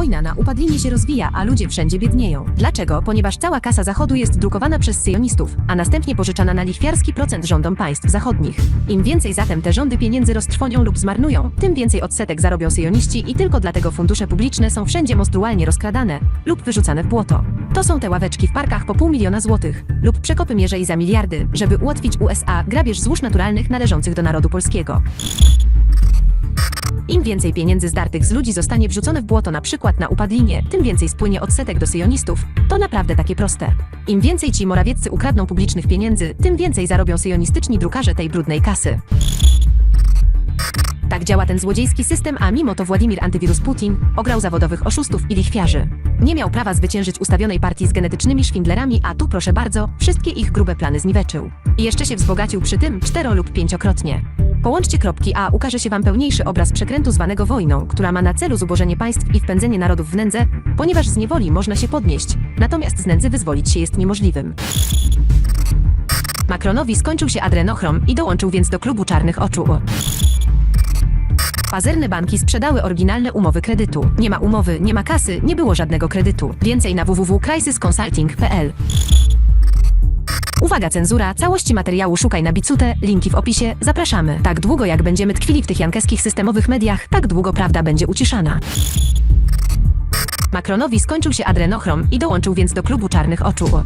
Wojna na upadlinie się rozwija, a ludzie wszędzie biednieją. Dlaczego? Ponieważ cała kasa Zachodu jest drukowana przez syjonistów, a następnie pożyczana na lichwiarski procent rządom państw zachodnich. Im więcej zatem te rządy pieniędzy roztrwonią lub zmarnują, tym więcej odsetek zarobią syjoniści i tylko dlatego fundusze publiczne są wszędzie monstrualnie rozkradane lub wyrzucane w błoto. To są te ławeczki w parkach po pół miliona złotych lub przekopy mierzei za miliardy, żeby ułatwić USA grabież złóż naturalnych należących do narodu polskiego. Im więcej pieniędzy zdartych z ludzi zostanie wrzucone w błoto na przykład na upadlinie, tym więcej spłynie odsetek do syjonistów. To naprawdę takie proste. Im więcej ci morawieccy ukradną publicznych pieniędzy, tym więcej zarobią syjonistyczni drukarze tej brudnej kasy. Tak działa ten złodziejski system, a mimo to Władimir Antywirus Putin ograł zawodowych oszustów i lichwiarzy. Nie miał prawa zwyciężyć ustawionej partii z genetycznymi szwindlerami, a tu proszę bardzo, wszystkie ich grube plany zniweczył. I jeszcze się wzbogacił przy tym cztero lub pięciokrotnie. Połączcie kropki, a ukaże się Wam pełniejszy obraz przekrętu zwanego wojną, która ma na celu zubożenie państw i wpędzenie narodów w nędzę, ponieważ z niewoli można się podnieść, natomiast z nędzy wyzwolić się jest niemożliwym. Macronowi skończył się adrenochrom i dołączył więc do klubu czarnych oczu. Pazerne banki sprzedały oryginalne umowy kredytu. Nie ma umowy, nie ma kasy, nie było żadnego kredytu. Więcej na www.crisisconsulting.pl Uwaga cenzura, całości materiału szukaj na Bicute, linki w opisie, zapraszamy. Tak długo jak będziemy tkwili w tych jankeskich systemowych mediach, tak długo prawda będzie uciszana. Macronowi skończył się adrenochrom i dołączył więc do klubu czarnych oczu.